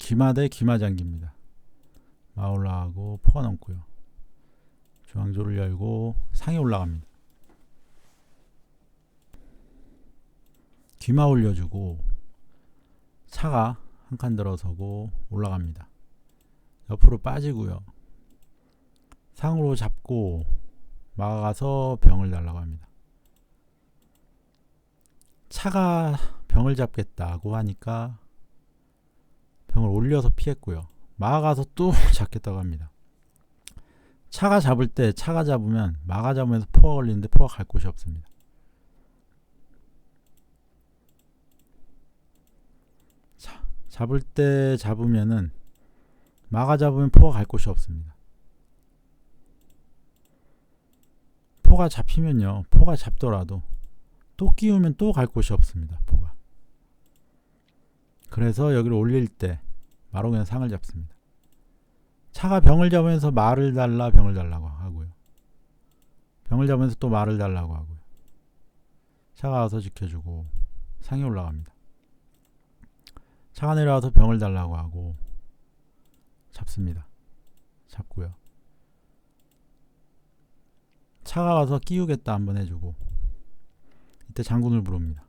기마대 기마장기입니다. 마 올라가고 포가 넘고요. 중앙조를 열고 상에 올라갑니다. 귀마 올려주고 차가 한 칸 들어서고 올라갑니다. 옆으로 빠지고요. 상으로 잡고 막아가서 병을 달라고 합니다. 차가 병을 잡겠다고 하니까 병을 올려서 피했고요. 막아가서 또 잡겠다고 합니다. 차가 잡을 때 차가 잡으면 마가 잡으면서 포가 걸리는데 포가 갈 곳이 없습니다. 자, 잡을 때 잡으면은 마가 잡으면 포가 갈 곳이 없습니다. 포가 잡히면요. 포가 잡더라도 또 끼우면 또 갈 곳이 없습니다. 포가. 그래서 여기를 올릴 때 그냥 상을 잡습니다. 차가 병을 잡으면서 말을 달라 병을 달라고 하고요. 병을 잡으면서 또 말을 달라고 하고요. 차가 와서 지켜주고 상에 올라갑니다. 차가 내려와서 병을 달라고 하고 잡습니다. 잡고요. 차가 와서 끼우겠다 한번 해주고 이때 장군을 부릅니다.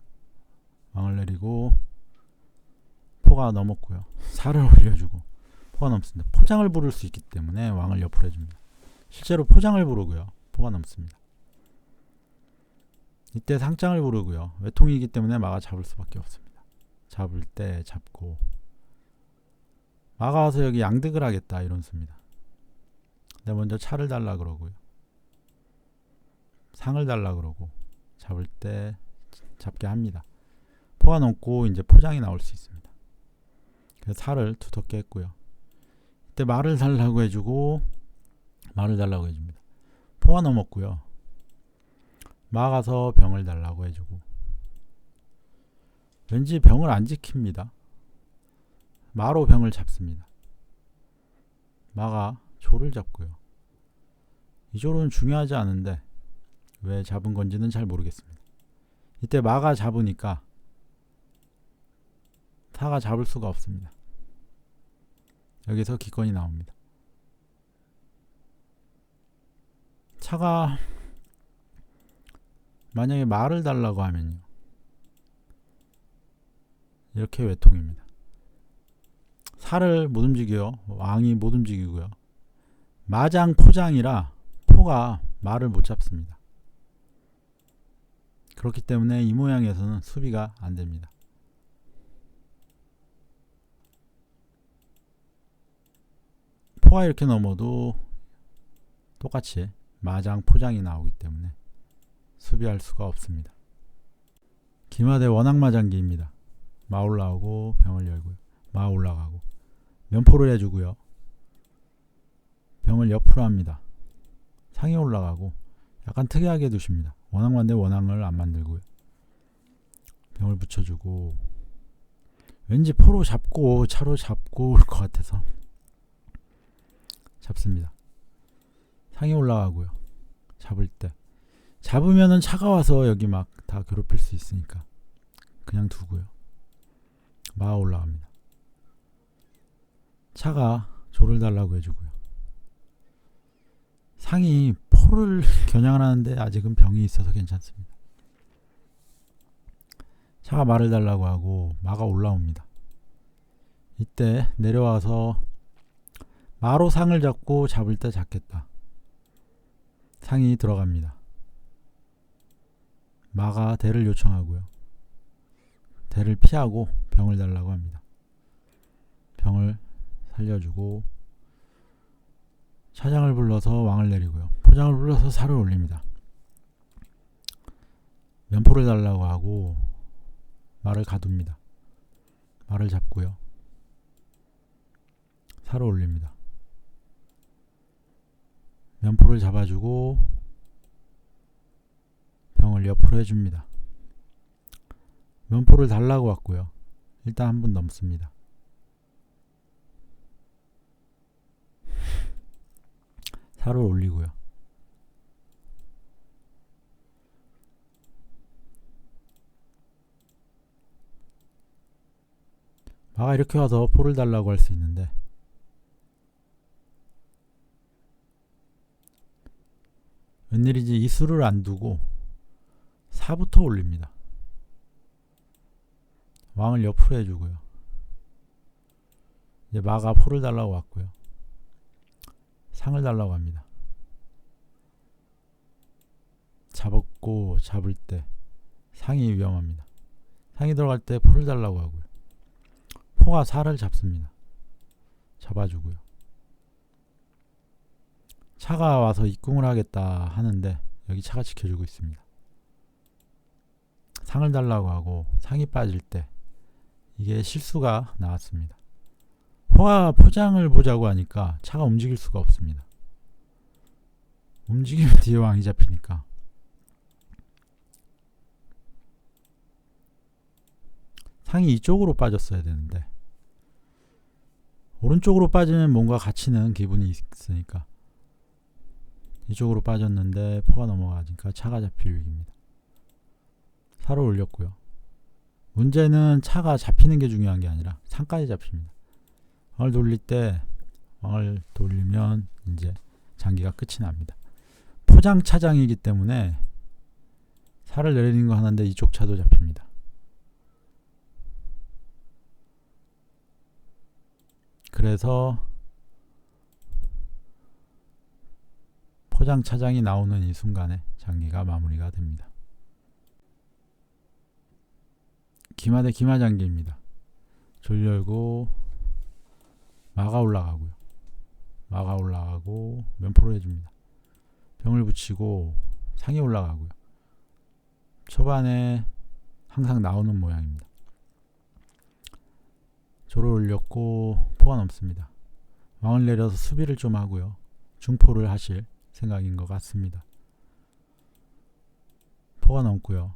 왕을 내리고 포가 넘었고요. 살을 올려주고 포가 넘습니다. 포장을 부를 수 있기 때문에 왕을 옆으로 해줍니다. 실제로 포장을 부르고요. 포가 넘습니다. 이때 상장을 부르고요. 외통이기 때문에 마가 잡을 수밖에 없습니다. 잡을 때 잡고 마가 와서 여기 양득을 하겠다 이런 수입니다. 근데 먼저 차를 달라 그러고요. 상을 달라 그러고 잡을 때 잡게 합니다. 포가 넘고 이제 포장이 나올 수 있습니다. 살을 두텁게 했고요. 이때 말을 달라고 해주고 말을 달라고 해줍니다. 포가 넘었고요. 막아서 병을 달라고 해주고 왠지 병을 안 지킵니다. 마로 병을 잡습니다. 마가 조를 잡고요. 이 조는 중요하지 않은데 왜 잡은 건지는 잘 모르겠습니다. 이때 마가 잡으니까 타가 잡을 수가 없습니다. 여기서 기권이 나옵니다. 차가 만약에 말을 달라고 하면요. 이렇게 외통입니다. 살을 못 움직여요. 왕이 못 움직이고요. 마장 포장이라 포가 말을 못 잡습니다. 그렇기 때문에 이 모양에서는 수비가 안 됩니다. 포가 이렇게 넘어도 똑같이 마장 포장이 나오기 때문에 수비할 수가 없습니다. 기마대 원앙 마장기입니다. 마 올라오고 병을 열고요. 마 올라가고 면포를 해주고요. 병을 옆으로 합니다. 상에 올라가고 약간 특이하게 두십니다. 원앙만대 원앙을 안 만들고요. 병을 붙여주고 왠지 포로 잡고 차로 잡고 올 것 같아서 잡습니다. 상에 올라가고요. 잡을 때 잡으면은 차가 와서 여기 막 다 괴롭힐 수 있으니까 그냥 두고요. 마 올라갑니다. 차가 조를 달라고 해주고요. 상이 포를 겨냥을 하는데 아직은 병이 있어서 괜찮습니다. 차가 말을 달라고 하고 마가 올라옵니다. 이때 내려와서 마로 상을 잡고 잡을 때 잡겠다. 상이 들어갑니다. 마가 대를 요청하고요. 대를 피하고 병을 달라고 합니다. 병을 살려주고 차장을 불러서 왕을 내리고요. 포장을 불러서 살을 올립니다. 면포를 달라고 하고 말을 가둡니다. 말을 잡고요. 살을 올립니다. 면포를 잡아주고 병을 옆으로 해줍니다. 면포를 달라고 왔고요. 일단 한번 넘습니다. 살을 올리고요. 마가 이렇게 와서 포를 달라고 할 수 있는데 웬일인지 이 수를 안 두고 사부터 올립니다. 왕을 옆으로 해주고요. 이제 마가 포를 달라고 왔고요. 상을 달라고 합니다. 잡았고 잡을 때 상이 위험합니다. 상이 들어갈 때 포를 달라고 하고요. 포가 살을 잡습니다. 잡아주고요. 차가 와서 입궁을 하겠다 하는데 여기 차가 지켜주고 있습니다. 상을 달라고 하고 상이 빠질 때 이게 실수가 나왔습니다. 포가 포장을 보자고 하니까 차가 움직일 수가 없습니다. 움직이면 뒤에 왕이 잡히니까 상이 이쪽으로 빠졌어야 되는데 오른쪽으로 빠지면 뭔가 갇히는 기분이 있으니까 이쪽으로 빠졌는데 포가 넘어가니까 차가 잡힐 위기입니다. 살을 올렸고요. 문제는 차가 잡히는 게 중요한 게 아니라 상까지 잡힙니다. 왕을 돌릴 때 왕을 돌리면 이제 장기가 끝이 납니다. 포장 차장이기 때문에 살을 내리는 거 하는데 이쪽 차도 잡힙니다. 그래서 포장 차장이 나오는 이 순간에 장기가 마무리가 됩니다. 기마 대 기마 장기입니다. 졸 열고 마가 올라가고요. 마가 올라가고 면포로 해줍니다. 병을 붙이고 상이 올라가고요. 초반에 항상 나오는 모양입니다. 조를 올렸고 포가 넘습니다. 왕을 내려서 수비를 좀 하고요. 중포를 하실 생각인 것 같습니다. 포가 넘고요.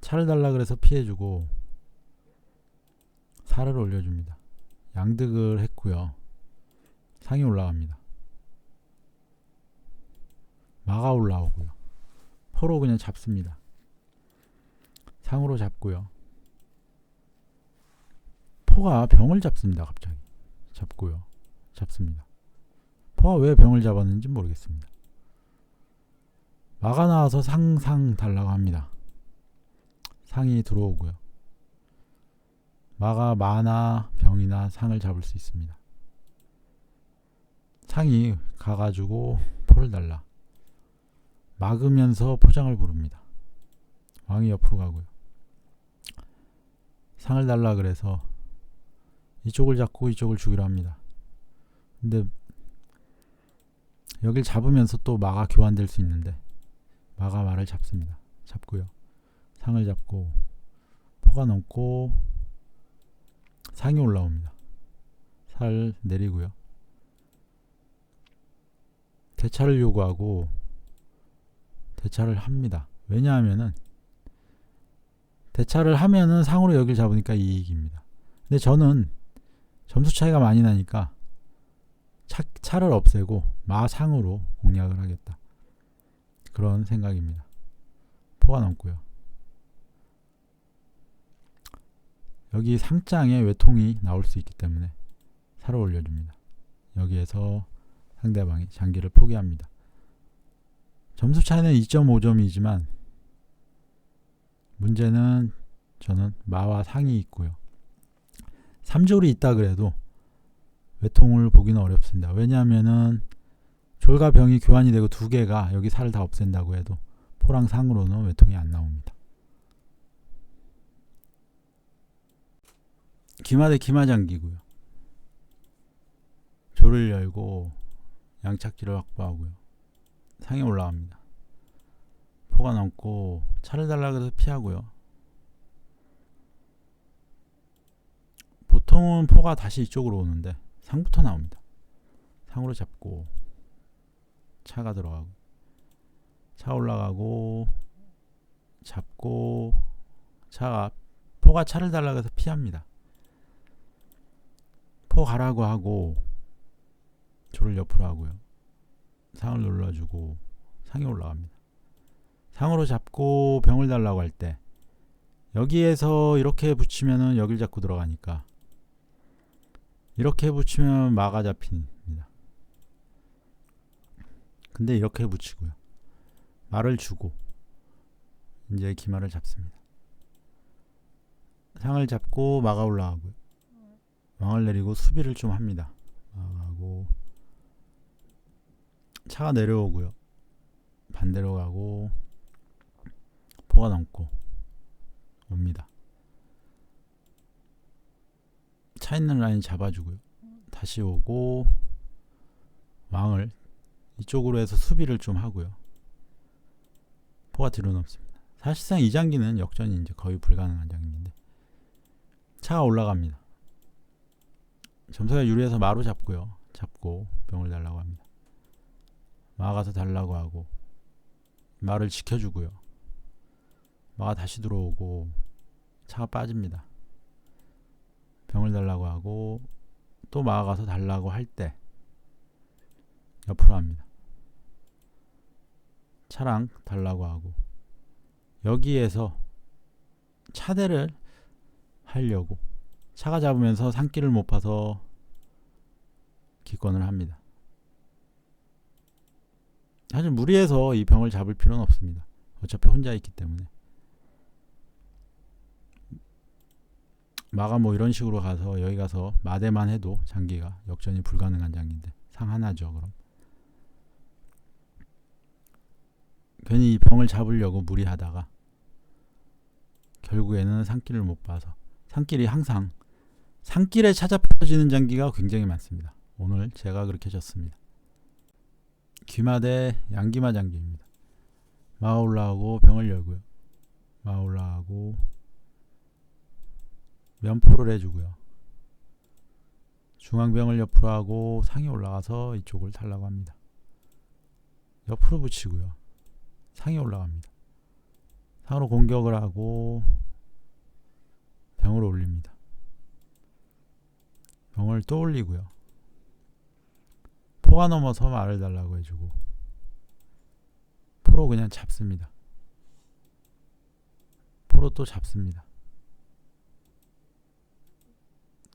차를 달라 그래서 피해주고 살을 올려줍니다. 양득을 했고요. 상이 올라갑니다. 마가 올라오고요. 포로 그냥 잡습니다. 상으로 잡고요. 포가 병을 잡습니다. 갑자기 잡고요. 잡습니다. 포가 왜 병을 잡았는지 모르겠습니다. 마가 나와서 상상 달라고 합니다. 상이 들어오고요. 마가 마나 병이나 상을 잡을 수 있습니다. 상이 가가지고 포를 달라. 막으면서 포장을 부릅니다. 왕이 옆으로 가고요. 상을 달라 그래서 이쪽을 잡고 이쪽을 주기로 합니다. 근데 여길 잡으면서 또 마가 교환될 수 있는데 마가 말을 잡습니다. 잡고요. 상을 잡고 포가 넘고 상이 올라옵니다. 살 내리고요. 대차를 요구하고 대차를 합니다. 왜냐하면은 대차를 하면은 상으로 여길 잡으니까 이익입니다. 근데 저는 점수 차이가 많이 나니까 차, 차를 없애고 마상으로 공략을 하겠다. 그런 생각입니다. 포가 넘고요. 여기 상장에 외통이 나올 수 있기 때문에 살을 올려줍니다. 여기에서 상대방이 장기를 포기합니다. 점수 차이는 2.5점이지만 문제는 저는 마와 상이 있고요. 3줄이 있다 그래도 외통을 보기는 어렵습니다. 왜냐하면은 졸과 병이 교환이 되고 두 개가 여기 살을 다 없앤다고 해도 포랑 상으로는 외통이 안 나옵니다. 기마대 기마장기고요. 조를 열고 양착지를 확보하고요. 상에 올라갑니다. 포가 넘고 차를 달라 그래서 피하고요. 보통은 포가 다시 이쪽으로 오는데 상부터 나옵니다. 상으로 잡고 차가 들어가고 차 올라가고 잡고 차가 포가 차를 달라 그래서 피합니다. 포 가라고 하고 조를 옆으로 하고요. 상을 눌러주고 상이 올라갑니다. 상으로 잡고 병을 달라고 할 때 여기에서 이렇게 붙이면은 여길 잡고 들어가니까 이렇게 붙이면 마가 잡힙니다. 근데 이렇게 붙이고요. 말을 주고 이제 기마를 잡습니다. 상을 잡고 마가 올라가고요. 왕을 내리고 수비를 좀 합니다. 마가고 차가 내려오고요. 반대로 가고 포가 넘고 옵니다. 차 있는 라인 잡아주고요. 다시 오고 왕을 이쪽으로 해서 수비를 좀 하고요. 포가 뒤로 넘습니다. 사실상 이 장기는 역전이 이제 거의 불가능한 장기인데 차가 올라갑니다. 점수가 유리해서 마루 잡고요. 잡고 병을 달라고 합니다. 마가서 달라고 하고 말을 지켜주고요. 마가 다시 들어오고 차가 빠집니다. 병을 달라고 하고 또 가서 달라고 할 때 옆으로 합니다. 차랑 달라고 하고 여기에서 차대를 하려고 차가 잡으면서 산길을 못 파서 기권을 합니다. 사실 무리해서 이 병을 잡을 필요는 없습니다. 어차피 혼자 있기 때문에. 마가 뭐 이런 식으로 가서 여기 가서 마대만 해도 장기가 역전이 불가능한 장기인데 상 하나죠 그럼. 괜히 이 병을 잡으려고 무리하다가 결국에는 산길을 못 봐서 산길이 항상 산길에 찾아펴지는 장기가 굉장히 많습니다. 오늘 제가 그렇게 졌습니다. 귀마대 양기마 장기입니다. 마 올라가고 병을 열고요. 마 올라가고 면포를 해주고요. 중앙병을 옆으로 하고 상이 올라가서 이쪽을 달라고 합니다. 옆으로 붙이고요. 상이 올라갑니다. 상으로 공격을 하고 병을 올립니다. 병을 또 올리고요. 포가 넘어서 말을 달라고 해주고 포로 그냥 잡습니다. 포로 또 잡습니다.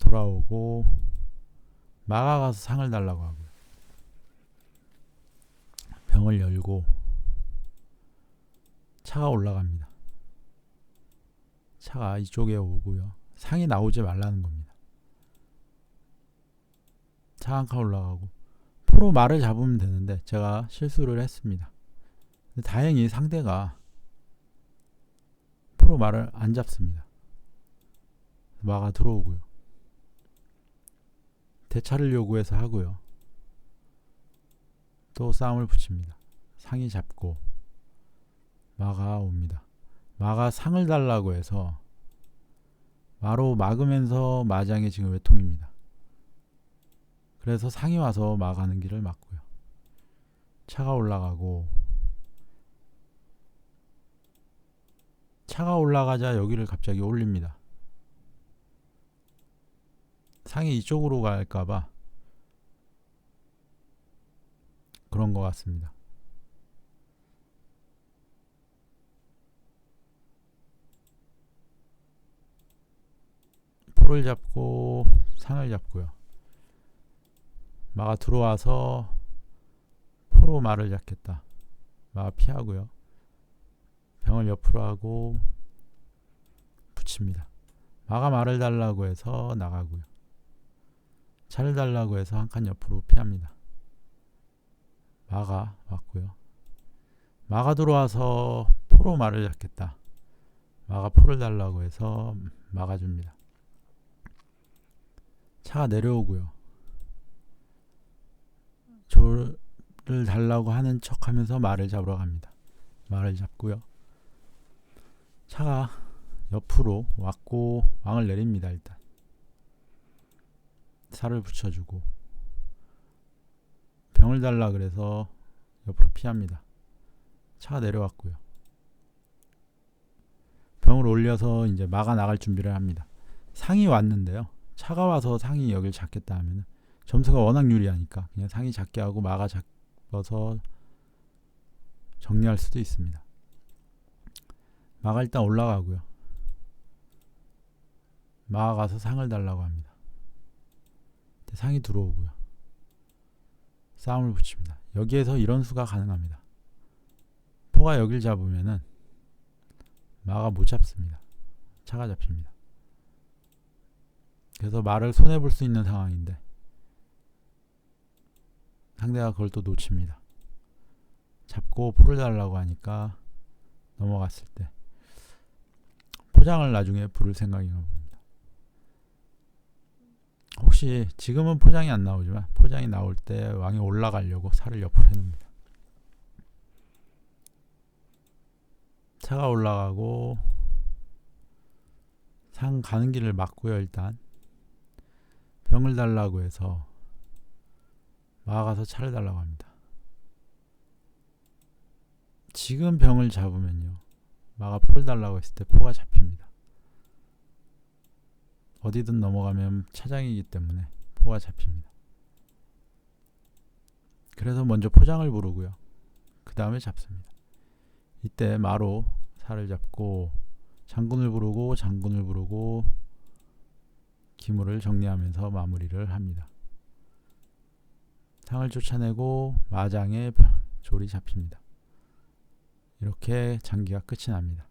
돌아오고 마가 가서 상을 달라고 하고요. 병을 열고 차가 올라갑니다. 차가 이쪽에 오고요. 상이 나오지 말라는 겁니다. 차 한 칸 올라가고 포로 말을 잡으면 되는데 제가 실수를 했습니다. 다행히 상대가 포로 말을 안 잡습니다. 마가 들어오고요. 대차를 요구해서 하고요. 또 싸움을 붙입니다. 상이 잡고 마가 옵니다. 마가 상을 달라고 해서 마로 막으면서 마장이 지금 외통입니다. 그래서 상이 와서 마가는 길을 막고요. 차가 올라가고 차가 올라가자 여기를 갑자기 올립니다. 상이 이쪽으로 갈까봐 그런 것 같습니다. 포를 잡고 상을 잡고요. 마가 들어와서 포로 말을 잡겠다. 마가 피하고요. 병을 옆으로 하고 붙입니다. 마가 말을 달라고 해서 나가고요. 차를 달라고 해서 한 칸 옆으로 피합니다. 마가 왔고요. 마가 들어와서 포로 말을 잡겠다. 마가 포를 달라고 해서 막아줍니다. 차가 내려오고요. 조를 달라고 하는 척 하면서 말을 잡으러 갑니다. 말을 잡고요. 차가 옆으로 왔고 왕을 내립니다. 일단 살을 붙여주고 병을 달라 그래서 옆으로 피합니다. 차가 내려왔고요. 병을 올려서 이제 막아 나갈 준비를 합니다. 상이 왔는데요. 차가 와서 상이 여길 잡겠다 하면 점수가 워낙 유리하니까 그냥 상이 잡게 하고 막아 잡아서 정리할 수도 있습니다. 마가 일단 올라가고요. 마가 가서 상을 달라고 합니다. 상이 들어오고요. 싸움을 붙입니다. 여기에서 이런 수가 가능합니다. 포가 여길 잡으면은 마가 못 잡습니다. 차가 잡힙니다. 그래서 말을 손해 볼 수 있는 상황인데 상대가 그걸 또 놓칩니다. 잡고 포를 달라고 하니까 넘어갔을 때 포장을 나중에 부를 생각인가 봅니다. 혹시 지금은 포장이 안 나오지만 포장이 나올 때 왕이 올라가려고 살을 옆으로 해놓습니다. 차가 올라가고 상 가는 길을 막고요 일단 병을 달라고 해서 마가서 차를 달라고 합니다. 지금 병을 잡으면요 마가 포를 달라고 했을 때 포가 잡힙니다. 어디든 넘어가면 차장이기 때문에 포가 잡힙니다. 그래서 먼저 포장을 부르고요. 그 다음에 잡습니다. 이때 마로 살을 잡고 장군을 부르고 장군을 부르고 기물을 정리하면서 마무리를 합니다. 상을 쫓아내고 마장의 졸이 잡힙니다. 이렇게 장기가 끝이 납니다.